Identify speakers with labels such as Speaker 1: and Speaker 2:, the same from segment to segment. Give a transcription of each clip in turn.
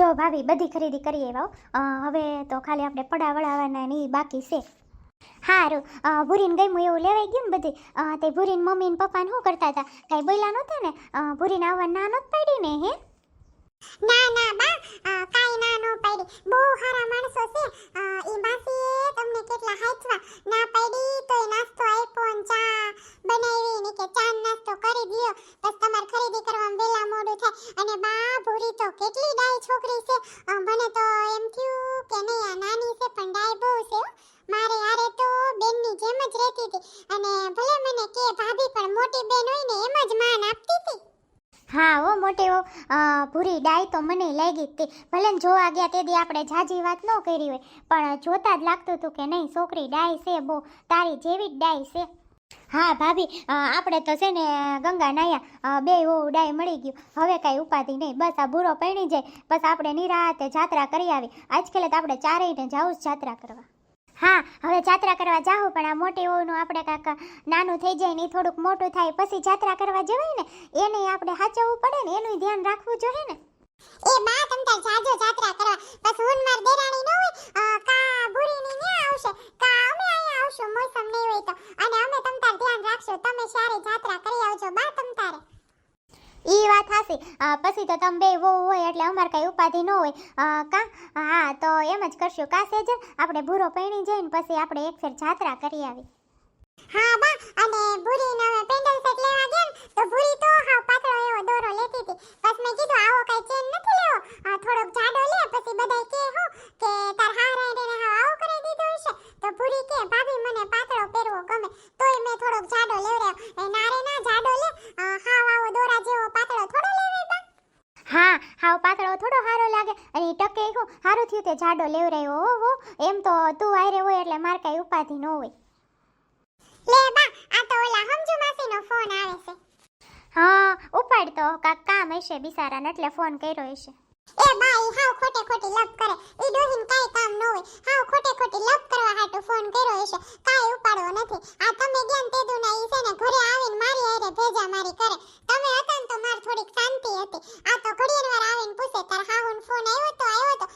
Speaker 1: જો ભાભી, બધી ખરીદી કરી આવ્યા હવે તો ખાલી આપણે પડા વળાવવાના ને બાકી છે. હારું. ભૂરીને ગમ્યું એવું લેવાઈ ગયું ને બધી? તે ભૂરીને મમ્મી ને પપ્પાને શું કરતા હતા? કાંઈ બોલ્યા નહોતા ને? ભૂરીને આવવા ના નહોત પાડી ને, હે?
Speaker 2: ના ના, બા. કાઈ ના, નો પાડી. બહુ સારા માણસો છે. ઈ માસીએ તમને કેટલા હાચવા ના પાડી તો નાસ્તો આપ્યો ને ચા બનાવી ને કે ચા નાસ્તો કરી જ બસ ભૂરી ડાય તો મને
Speaker 1: લાગી જ હતી ભલે જોવા ગયા તે દી આપણે જાજી વાત ન કરી હોય, પણ જોતા જ લાગતું હતું કે નહીં, છોકરી ડાય છે બહુ, તારી જેવી જ ડાય છે. હા, ભાભી આપણે તો છે ને, ગંગા નાયા બે હોવું ડાય મળી ગયું. હવે કાંઈ ઉપાધિ નહીં, બસ આ ભૂરો પૈણી જાય. બસ આપણે નિરાતે જાત્રા કરી આવી. આજકાલ તો આપણે ચારેયને જાવું જ જાત્રા કરવા. હા, હવે જાત્રા કરવા જાવું પણ આ મોટી ઓનું આપણે કાંક નાનું થઈ જાય ને થોડુંક મોટું થાય, પછી જાત્રા કરવા જવાય ને, એને આપણે સાચવવું પડે ને, એનું ધ્યાન રાખવું જોઈએ ને.
Speaker 2: એ બા, તમ તાર જાજો જાત્રા કરવા. તો તમે બે
Speaker 1: વહુ હોય એટલે અમારે કઈ ઉપાધિ ન હોય. કા? હા, તો એમ જ કરશું. કા સેજલ આપણે ભૂરો પૈણી જઈને પછી આપણે એક ફેર જાત્રા કરી આવી.
Speaker 2: હા, બા. અને ભૂરીને પેન્ડલ સેટ લેવા ગયા તો ભૂરી તો હાવ પાતળો એવો દોરો લેતી હતી બસ મેં કીધું આવો કઈ ચેન નથી લેવો અ, થોડોક જાડો લે પછી બધાય કે હો કે તાર હારા એને હાવ આવો કરી દીધો હશે તો ભૂરી કે ભાભી મને પાતળો પહેરવો ગમે તોય મેં થોડોક જાડો લેવડાવ્યો એ ના રે ના જાડો લે અ, હાવ આવો દોરા જેવો પાતળો થોડો લેવે બા
Speaker 1: હા હાવ પાતળો થોડો સારો લાગે અને ઈ ટકે હું સારું જાડો લેવરાયો હો હો એમ તો તું આયરે હોય એટલે માર કઈ ઉપાધિ ન હોય.
Speaker 2: લે બા આ તો ઓલા હમજુ માસીનો ફોન આવે છે.
Speaker 1: હા ઉપાડ તો કાક કામ હશે બિચારાને એટલે ફોન કર્યો હશે.
Speaker 2: એ બા ઈ હાવ ખોટે ખોટી લપ કરે. ઈ ડોહીન કાઈ કામ ન હોય. હાવ ખોટે ખોટી લપ કરવા હાટુ ફોન કર્યો હશે. કાઈ ઉપાડવો નથી. આ તમે ગયા ને તે દુના ઈ છે ને ઘરે આવીને મારી હારે ભેજા મારી કરે. તમે હતા ને તો માર થોડીક શાંતિ હતી. આ તો ઘડીએ વાર આવીને પૂછે તાર હાહુન ફોન આવ્યો તો આવ્યો તો.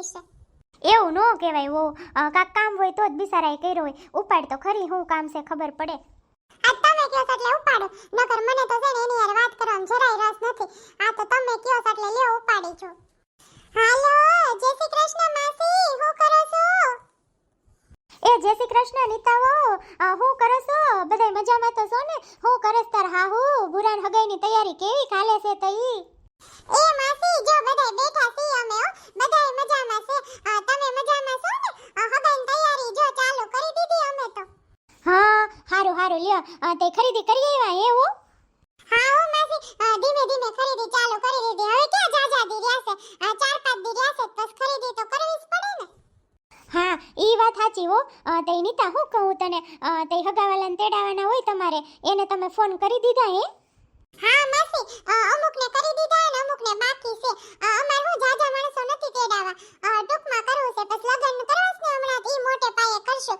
Speaker 2: હશે
Speaker 1: એવું ન કહેવાય વો. કાક કામ હોય તો જ બિસારાએ કર્યો હોય. ઉપાડ તો ખરી હું કામ છે ખબર પડે.
Speaker 2: આ તમે કહો છો એટલે ઉપાડો. નકર મને તો છે ને એની યાર વાત કરવામાં જરાય રસ નથી. આ તો તમે કહો છો એટલે લ્યો ઉપાડી છો. હાલો જય શ્રી કૃષ્ણ માસી હું કરો છો?
Speaker 1: એ જય શ્રી કૃષ્ણ નીતાવો અ, હું કરો છો? બધાય મજામાં તો છો ને? હું કરસ તાર હાહુ? બુરાન હગાઈની તૈયારી કેવી કાલે છે તઈ?
Speaker 2: એ માસી જો બધાય બેઠા છીએ અમે હો. બધાય મજામાં છે. અ, તમે મજામાં છો ને? તૈયારી જો ચાલુ કરી દીધી અમે તો.
Speaker 1: હા હારું હારું લ્યો. તે ખરીદી કરી આવ્યા હો
Speaker 2: હા? હો માસી. અ, ધીમે ધીમે ખરીદી ચાલુ કરી દીધી. હવે ક્યાં જાજા દી રહ્યા છે? અ, ચાર પાંચ દી રહ્યા છે બસ ખરીદી તો કરવી જ પડે ને.
Speaker 1: હા ઈ વાત સાચી હો. તે નીતા હું કહું તને? તે હગાવાલાને તેડાવવાના હોય તમારે. એને તમે ફોન કરી દીધા હે?
Speaker 2: હા માસી. અમુકને કરી દીધા અને અમુકને બાકી છે. અમાર હું જાજા માણસો નથી તેડાવા. ટૂંકમાં કરવું છે બસ લગ્ન કરવા છે ને હમણાં ઈ મોટે પાયે કરશું.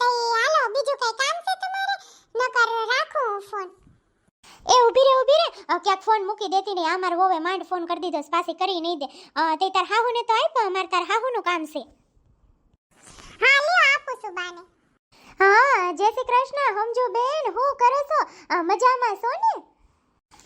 Speaker 2: તઈ હાલો બીજું કઈ કામ છે તમારે? નકર રાખું ફોન.
Speaker 1: એ ઊભી રે ઊભી રે. ક્યાંક ફોન મૂકી દેતી નહીં. અમાર હોવે માંડ ફોન કરી દીધો પાછી કરી નહીં દે. તે તાર હાહુને તો આપ્યો અમાર તાર હાહુનું કામ છે.
Speaker 2: હા લ્યો આપું છું બાને.
Speaker 1: હા, જય શ્રી કૃષ્ણ હમજુ બેન હું કરો છો? મજામાં છો ને?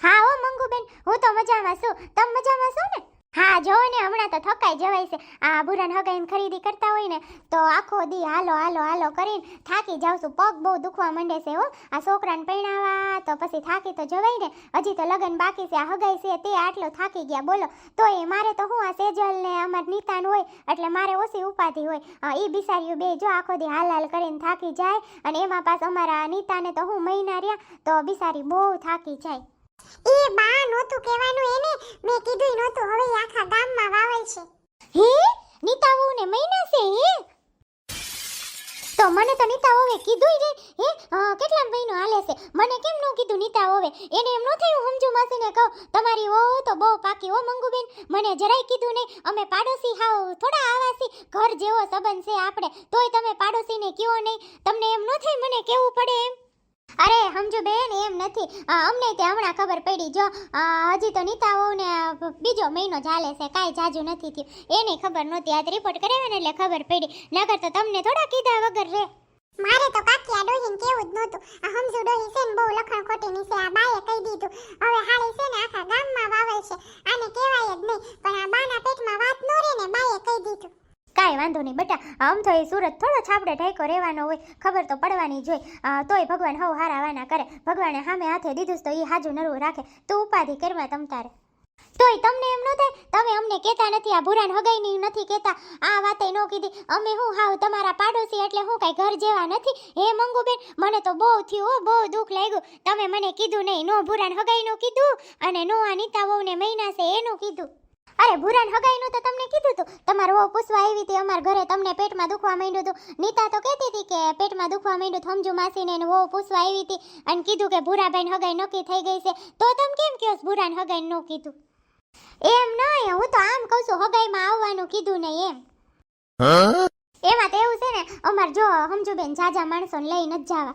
Speaker 1: હા, હો મંગુ બેન હું તો મજામાં છું. તમે મજામાં છો ને? હા જો ને, હમણાં તો થકાઈ જવાય છે. આ બુરાન હગાઈને ખરીદી કરતા હોય ને, તો આખો દી હાલો હાલો હાલો કરીને થાકી જાઉં છું. પગ બહુ દુખવા માંડે છે, હો. આ છોકરાને પરણાવવા તો પછી થાકી તો જવાય ને. હજી તો લગન બાકી છે, આ હગાઈ છે, તે આટલો થાકી ગયા, બોલો. તો એ મારે તો હું આ સેજલ ને અમાર નીતાન હોય, એટલે મારે ઓછી ઉપાધિ હોય. એ બિસારીયું બે જો આખો દી હાલ હાલ કરીને થાકી જાય, અને એમાં પાસ અમારા નીતાને તો હું મહિના રહ્યા, તો બિસારી બહુ થાકી જાય.
Speaker 2: ઈ બા નોતું કહેવાનું એને. મેં કીધું નોતું હવે આખા ગામમાં વાવલ છે.
Speaker 1: હે? નીતાવો ને મહિના છે, હે? તો મને તો નીતા ઓવે કીધું રે હે કેટલા મહિનો હાલે છે? મને કેમ ન કીધું નીતા હોવે એને એમ ન થયું, સમજુ માસીને કહું. તમારી ઓ તો બહુ પાકી ઓ મંગુબેન. મને જરાય કીધું નહીં. અમે પાડોશી હાવ થોડા આવાસી. ઘર જેવો સંબંધ છે આપણે. તોય તમે પાડોશીને કયો નહીં. તમને એમ ન થાય મને કેવું પડે એમ? અરે સમજો બેન, એમ નથી. અમને તે હમણાં ખબર પડી. જો હજી તો નીતાઓને બીજો મહિનો ચાલે છે, કાંઈ જાજુ નથી થયું. એને ખબર નહોતી, આજ રિપોર્ટ કરાવ્યો ને એટલે ખબર પડી. નગર તો તમને થોડા કીધા વગર રે.
Speaker 2: મારે તો કાકી આ ડોહીન કેવું જ નહોતું. આ હમઝુ ડોહી છે ને બહુ લખણ ખોટી ની છે, આ બાએ કહી દીધું. હવે હાળી છે ને આખા ગામમાં વાવેલ છે. આને કહેવાય જ નહીં, પણ આ બાના પેટમાં વાત નો રે ને બાએ કહી દીધું.
Speaker 1: કાંઈ વાંધો નહીં. બેટા આમ તો એ સુરત થોડો છાપડે ઢાંકો રહેવાનો હોય, ખબર તો પડવાની જોઈ તોય ભગવાન હવ હારા વાના કરે. ભગવાને સામે હાથે દીધું તો એ હાજુ નરવું રાખે. તું ઉપાધિ કરવા તમ તારે. તોય તમને એમ ન થાય? તમે અમને કહેતા નથી, આ ભૂરાન હગાઈની નથી કહેતા. આ વાતે ન કીધી. અમે હું હાવ તમારા પાડોશી એટલે હું કાંઈ ઘર જેવા નથી? હે મંગુબેન, મને તો બહુ થયું હો, બહુ દુઃખ લાગ્યું. તમે મને કીધું નહીં, નો ભૂરાન હગાઈનું કીધું અને નો આ નીતા વહુને મહિના છે એનું કીધું. અરે ભૂરાન હગાઈનું તો તમને કીધું હતું તમારે વહુ પૂછવા આવી હતી અમારા ઘરે તમને પેટમાં દુખવા માંડ્યું હતું. નીતા તો કહેતી હતી કે પેટમાં દુખવા માંડ્યું થમજુ માસીને એને વહુ પૂછવા આવી હતી અને કીધું કે ભૂરાબેન હગાઈ નક્કી થઈ ગઈ છે. તો તમે કેમ કહો ભૂરાન હગાઈ ન કીધું? એમ નહીં હું તો આમ કહું છું, હગાઈમાં આવવાનું કીધું નહીં એમ. એમાં તો એવું છે ને, અમાર જો સમજો બેન જાજા માણસોને લઈ જ જવા.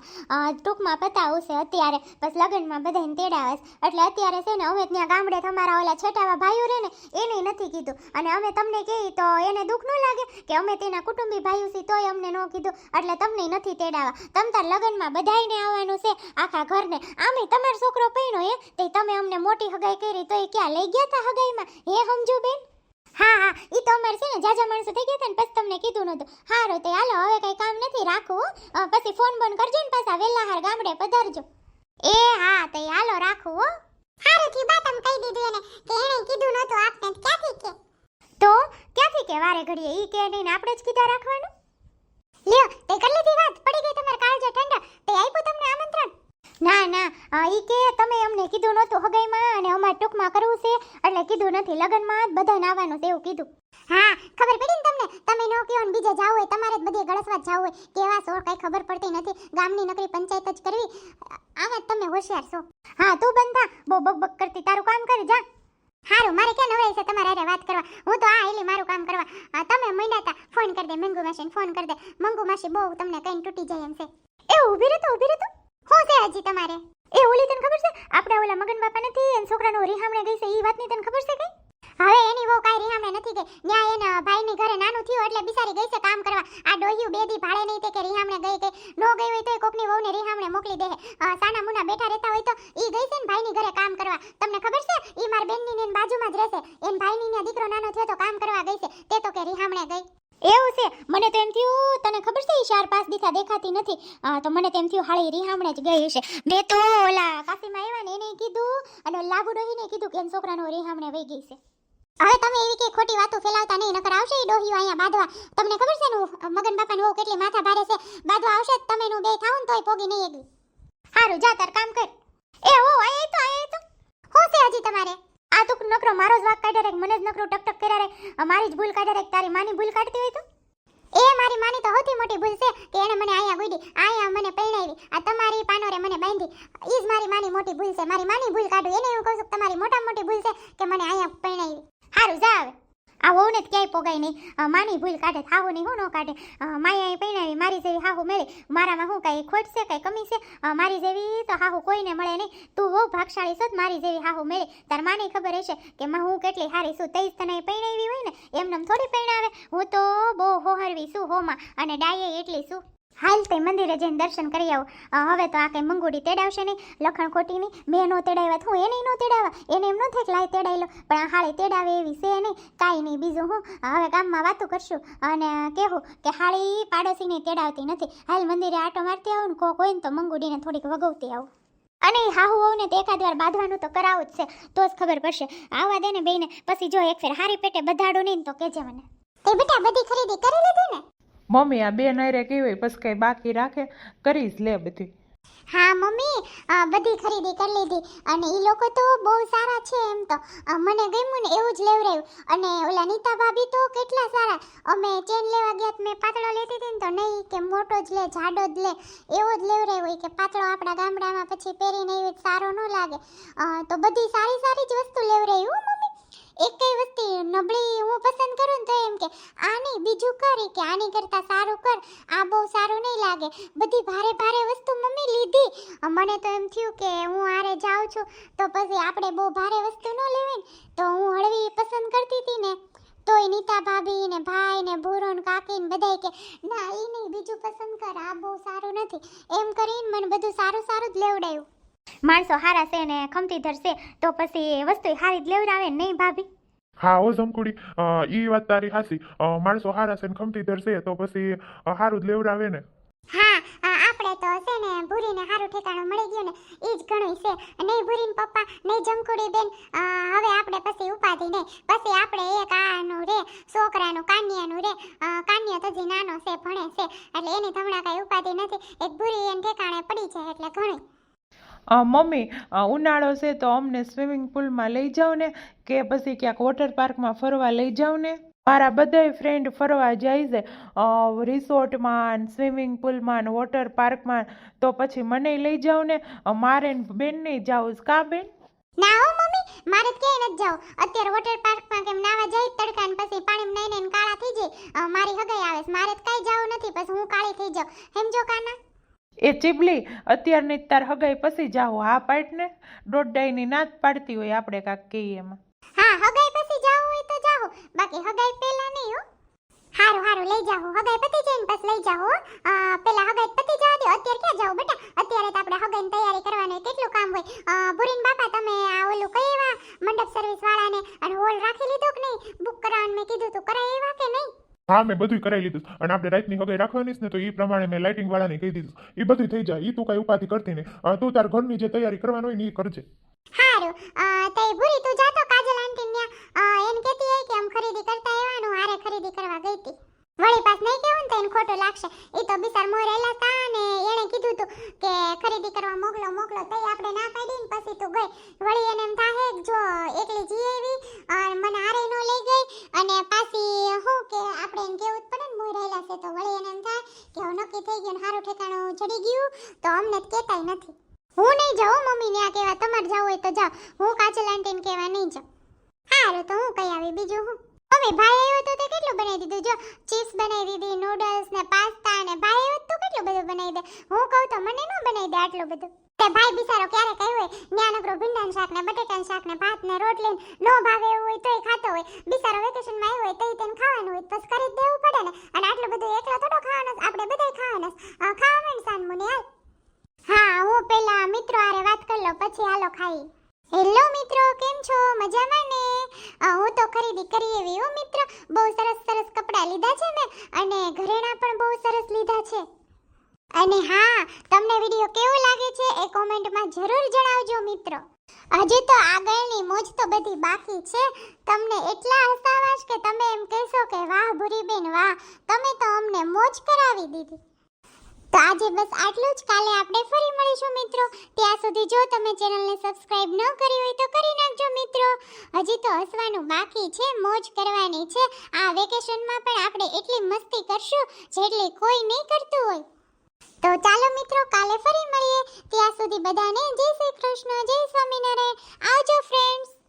Speaker 1: ટૂંકમાં પતાવું છે અત્યારે, બસ લગ્નમાં બધાને તેડાવે એટલે અત્યારે છે ને, અમે ત્યાં ગામડે તમારા ઓલા છેટાવા ભાઈઓ રહે ને એને નથી કીધું. અને અમે તમને કહીએ તો એને દુઃખ ન લાગે કે અમે તેના કુટુંબી ભાઈઓ છીએ તોય અમને ન કીધું. એટલે તમને નથી તેડાવા. તમ તાર લગ્નમાં બધાયને આવવાનું છે, આખા ઘરને. આમે તમારો છોકરો પહેણો હે, તે તમે અમને મોટી હગાઈ કરી તો એ ક્યાં લઈ ગયા તા હગાઈમાં? હે સમજો બેન હા હા ઈ તો અમારે છે ને જાજા માણસો થઈ ગયા હતા ને પછી તમને કીધું નતું હારો તે હાલો હવે કઈ કામ નથી રાખવું પછી ફોન બોન કરજો ને પાછા વેલા હાર ગામડે પધારજો. એ હા તે હાલો રાખું હો.
Speaker 2: હારું થી બા તમે કહી દીધું એને કે એને કીધું નતું આપને તો ક્યાંથી કે?
Speaker 1: તો ક્યાંથી કે વારે ઘડીએ ઈ કે નહીં ને આપણે જ કીધા રાખવાનું? લ્યો તે કરી લીધી વાત પડી ગઈ તમારે કાળજો ઠંડા. તે આપ્યું તમને આમંત્રણ? ના ના ઈ કે તમે અમને કીધું નહોતું હગાઈમાં અને અમારે ટૂંકમાં કરવું છે, એટલે કીધું નથી. લગ્નમાં જ બધાને આવવાનું છે કીધું.
Speaker 2: હા, ખબર પડી ને તમને? તમે નો કયો બીજે જાવ હોય, તમારે જ બધી ગળસવા જાવ હોય, કેવા છો, કઈ ખબર પડતી નથી. ગામની નકરી પંચાયત જ કરવી. આમાં તમે હોશિયાર છો.
Speaker 1: હા, તું બંધા બહુ બક બક કરતી. તારું કામ કરી, જા.
Speaker 2: હારું, મારે ક્યાં નવરાઈ છે તમારે હારે વાત કરવા? હું તો આ એલી મારું કામ કરવા. તમે મંડ્યા ફોન કરી દે, મંગુ માસીને ફોન કરી દે. મંગુ માસી બહુ તમને કઈ તૂટી જાય એમ છે.
Speaker 1: એ ઊભી રહેતો ઊભી રહેતો
Speaker 2: શું છે હજી તમારે?
Speaker 1: એ ઓલી તને ખબર છે? આપણે ઓલા મગન બાપા નથી એન છોકરાનો રીહામણે ગઈ છે એ વાતની તને ખબર છે કઈ?
Speaker 2: હવે એની બહુ કાંઈ રીહામણે નથી ગઈ. ન્યા એના ભાઈની ઘરે નાનું થયું એટલે બિચારી ગઈ છે કામ કરવા. આ ડોહ્યું બે દી ભાડે નહીં તે કે રીહામણે ગઈ કે નો ગઈ હોય તોય કોકની વહુને રીહામણે મોકલી દે. સાના મુના બેઠા રહેતા હોય તો ઈ ગઈ છે ને ભાઈની ઘરે કામ કરવા. તમને ખબર છે? ઈ માર બેનની ને બાજુમાં જ રહેશે. એન ભાઈની ને દીકરો નાનો થયો તો કામ કરવા ગઈ છે. તે તો કે રીહામણે ગઈ.
Speaker 1: એવું છે? મને તો એમ થયું, તને ખબર છે ચાર પાંચ દીથા દેખાતી નથી. તો મને તો એમ થયું, હાળી રિહામણે જ ગઈ હશે મેં તો ઓલા કાશીમાં આવ્યા ને એને કીધું, અને લાગુ ડોહીને કીધું કે એમ છોકરાનો રીહામણે વહી ગઈ છે.
Speaker 2: હવે તમે એવી કે ખોટી વાતો ફેલાવતા નહીં, નકર આવશે એ ડોહીઓ અહીંયા બાંધવા. તમને ખબર છે ને મગન બાપાની વહુ કેટલી માથા ભારે છે? બાંધવા આવશે તમે નું બે થાવ ને તોય પોગી નહીં એગી
Speaker 1: હારું, જા તાર કામ કર. એ હો એ તો એ તો.
Speaker 2: હું છે હજી તમારે?
Speaker 1: આ તો નકરો, મારો જ વાક કાઢ્યા રે મને જ નકરો ટક ટક કર્યા રે મારી જ ભૂલ કાઢ્યા રે તારી માની ભૂલ કાઢતી હોય તો?
Speaker 2: એ મારી માની તો સૌથી મોટી ભૂલ છે કે એણે મને અહીંયા ગુડી અહીંયા મને પરણાવી, આ તમારી પાનોરે મને બાંધી. ઈ જ મારી માની મોટી ભૂલ છે, મારી માની ભૂલ કાઢું, એને હું કહું છું તમારી મોટા મોટી ભૂલ છે કે મને અહીંયા પરણાવી.
Speaker 1: હારું, જા હવે. આ વહુને જ ક્યાંય પોગાય નહીં. માની ભૂલ કાઢે, હાહુ નહીં, હું ન કાઢે. માયા પૈણાવી મારી જેવી હાહુ મળે. મારામાં હું કાંઈ ખોટ છે, કાંઈ કમી છે? મારી જેવી તો હાહુ કોઈને મળે નહીં. તું બહુ ભાગશાળી છો મારી જેવી હાહુ મળે. તાર માને ખબર હશે કે માં હું કેટલી હારી છું. તઈ તને પૈણાવી હોય ને, એમને થોડી પૈણાવે હું તો બહુ હોહરવી છું હોમાં, અને ડાયે એટલી છું. હાલ તે મંદિરે જઈને દર્શન કરી આવું. હવે તો આ કંઈ મંગુડી તેડાવશે નહીં, લખણ ખોટી નહીં, મેં નો તેડાવ્યા હું એને નો તેડાવા. એને એમ ન થાય લાય તેડાઈ લો પણ આ હાળી તેડાવે એવી છે નહીં, કાંઈ નહીં, બીજું હું. હવે ગામમાં વાતું કરશું. અને કહેવું કે હાળી પાડોશીને તેડાવતી નથી. હાલ મંદિરે આટો મારતી આવું ને કોક હોય ને તો મંગુડીને થોડીક વગવતી આવું. અને હાહુ વહુને તો એકાદ વાર બાંધવાનું તો કરાવું જ છે, તો જ ખબર પડશે. આવા દે ને બેને, પછી જો એક ફેર હારી પેટે બધાડું નહીં તો કહેજે મને.
Speaker 2: એ બેટા બધી ખરીદી કરી લીધી ને?
Speaker 3: મમ્મી આ બે નાયરે કેવી પછી કઈ બાકી રાખે કરીશ લે બધી.
Speaker 2: હા, મમ્મી બધી ખરીદી કરી લીધી. અને એ લોકો તો બહુ સારા છે એમ તો. મને ગમ્યું ને એવું જ લેવરાયું. અને ઓલા નીતા ભાભી તો કેટલા સારા. અમે ચેન લેવા ગયા મેં પાતળો લેતી હતી ને તો નહીં, કે મોટો જ લે, જાડો જ લે. એવો જ લેવડાવ્યો કે પાતળો આપણા ગામડામાં પછી પહેરીને એવું સારો ન લાગે. તો બધી સારી સારી જ વસ્તુ લેવરાયું મમ્મી.
Speaker 1: એકેય વસ્તુ નબળી હું પસંદ કરું ને તો એમ કે, આ નહીં, બીજું કરી. કે, આની કરતાં સારું કર. આ બહુ સારું નહીં લાગે. બધી ભારે ભારે વસ્તુ મમ્મી લીધી. મને તો એમ થયું કે, હું આરે જાઉં છું. તો પછી આપણે બહુ ભારે વસ્તુ ન લેવી ને, તો હું હળવી પસંદ કરતી હતી ને, તોય નીતા ભાભી ને ભાઈ ને ભૂરો ને કાકી ને બધાય કે, ના એ નહીં, બીજું પસંદ કર. આ બહુ સારું નથી. એમ કરીને મને બધું સારું સારું જ લેવડાયું. માણસો હારા છે ને ખમતી ધરશે તો પછી એ વસ્તુ હારી જ લેવડાવે નહીં ભાભી?
Speaker 4: હા ઓ જમકુડી. એ ઈ વાત તારી હાસી માણસો હારા છે ને ખમતી ધરશે તો પછી હારું જ લેવડાવે ને.
Speaker 2: હા આપણે તો છે ને ભૂરીને સારું ઠેકાણું મળી ગયું ને એ જ ઘણું છે. નહીં ભૂરીને પપ્પા નહીં જમકુડી બેન હવે આપણે પછી ઉપાધિ નહીં. પછી આપણે એક આનું રે છોકરાનું કાન્યાનું રે કાન્યા તો જે નાનો છે ભણે છે. એટલે એની હમણાં કાંઈ ઉપાધિ નથી. એક ભૂરી એને ઠેકાણે પડી છે એટલે ઘણી
Speaker 3: મમ્મી ઉનાળો છે તો અમને સ્વિમિંગ પુલમાં લઈ જાઓ ને કે પછી ક્યાંક વોટર પાર્કમાં ફરવા લઈ જાઓ ને? મારા બધાય ફ્રેન્ડ ફરવા જાય છે. રિસોર્ટમાં સ્વિમિંગ પુલમાં વોટર પાર્કમાં તો પછી મને લઈ જાઓ ને. મારે ને બેનને છે. કા બેન?
Speaker 2: ના હો મમ્મી, મારે ક્યાંય નથી જાવ. અત્યારે વોટર પાર્કમાં કેમ નાવા જાય તડકા પછી પાણીમાં નાઈને કાળા થઈ જાય. મારી હગાઈ આવે મારે કાંઈ જાવું નથી, પછી હું કાળી થઈ જાઉં. હેમજો કાના.
Speaker 3: એ ચીબલી અત્યારની તાર હગાઈ પછી જાઓ. હા પાડ ને દોઢ ના પાડતી હોય આપણે કાંક કહીએ એમાં.
Speaker 2: હા, હગાઈ પછી જાઓ હોય તો જાઓ. બાકી હગાઈ પહેલા નહીં હો. હારું હારું, લઈ જાઓ. હગાઈ પતી જાય ને પછી લઈ જાઓ. પેલા હગાઈ પતી જવા દો. અત્યારે ક્યાં જાઓ બેટા? અત્યારે તો આપણે હગાઈની તૈયારી કરવાની કેટલું કામ હોય. ભુરીન બાપા તમે આ ઓલું કઈ એવા મંડપ સર્વિસ વાળાને અને હોલ રાખી લીધો કે નહીં? બુક કરાવવાનું મેં કીધું તું. કરાય એવા કે નહીં?
Speaker 4: હા, મેં બધું કરાવી લીધું અને આપણે રાતની હગાઈ રાખવાની ને, તો એ પ્રમાણે મેં લાઇટિંગ વાળાને કહી દીધું એ બધું થઈ જાય. એ તું કઈ ઉપાધિ કરતી ને તું તાર ઘરની જે તૈયારી કરવાની હોય ને એ કરજે.
Speaker 2: હારું. તઈ ભૂરી તું જાતો કાજલ આંટી એમ કે આમ ખરીદી કરતા એવાનું હારે ખરીદી કરવા ગઈ હતી વળી પાસ નહીં તો એને લાગશે? એ તો બિચાર મોર રહેલા તા ને એણે કીધું તું કે ખરીદી કરવા મોકલો મોકલો, તઈ આપણે ના પાડી ને પછી તું ગઈ. વળી એને એમ થાહે જો એકલી જી આવી અને મને આરે નો લઈ ગઈ અને પાછી હું કે આપણે એને કેવું પડે ને મોર રહેલા છે તો વળી એને એમ થાય કે હવે નક્કી થઈ ગયું હારું ઠેકાણું ચડી ગયું, તો અમને જ કહેતાય નથી. હું નહીં જાઉં મમ્મી ને આ કહેવા, તમારે જવું હોય તો જાઓ. હું કાચલ આંટીને કહેવા નહીં જાઉં. હારું તો હું કઈ આવી, બીજું હું? ભાઈ આવ્યો તો તે કેટલું બનાવી દીધું? જો ચિપ્સ બનાવી દીધી નૂડલ્સ ને પાસ્તા ને ભાઈ આવ્યો તો કેટલું બધું બનાવી દે? હું કહું તો મને ન બનાવી દે આટલું બધું. તે ભાઈ બિચારો ક્યારે કહ્યું હોય? ન્યા નકરો ભીંડાનું શાક ને બટેટાનું શાક ને ભાત ને રોટલી ને ભાવે એવું હોય તોય ખાતો હોય. બિચારો વેકેશનમાં આવ્યો હોય તોય તેને ખાવાનું હોય બસ કરી દેવું પડે ને. અને આટલું બધું એકલો થોડો ખાવાનો આપણે બધાય ખાવાના ખાવા માંડ સાન મુને, હાલ. હા, હું પેલા મિત્રો આરે વાત કરી લો પછી હાલો ખાઈ. હેલો મિત્રો, કેમ છો? મજામાં ને? હું તો ખરીદી દીકરી એવી હો મિત્ર. બહુ સરસ સરસ કપડાં લીધા છે મેં અને ઘરેણાં પણ બહુ સરસ લીધા છે. અને હા, તમને વીડિયો કેવો લાગે છે એ કોમેન્ટમાં જરૂર જણાવજો મિત્રો. હજી તો આગળની મોજ તો બધી બાકી છે. તમને એટલા હસાવાશ કે તમે એમ કહેશો કે વાહ ભૂરીબેન, વાહ. તમે તો અમને મોજ કરાવી દીધી. તો આજે બસ આટલું જ. કાલે આપણે ફરી મળીશું મિત્રો. ત્યાં સુધી જો તમે ચેનલને સબસ્ક્રાઇબ ન કરી હોય તો કરી નાખજો મિત્રો. હજી તો હસવાનું બાકી છે, મોજ કરવાની છે. આ વેકેશનમાં પણ આપણે એટલી મસ્તી કરશું જેટલી કોઈ નહીં કરતું હોય. તો ચાલો મિત્રો, કાલે ફરી મળીએ. ત્યાં સુધી બધાને જય શ્રી કૃષ્ણ, જય સ્વામિનારાયણ. આવજો ફ્રેન્ડ્સ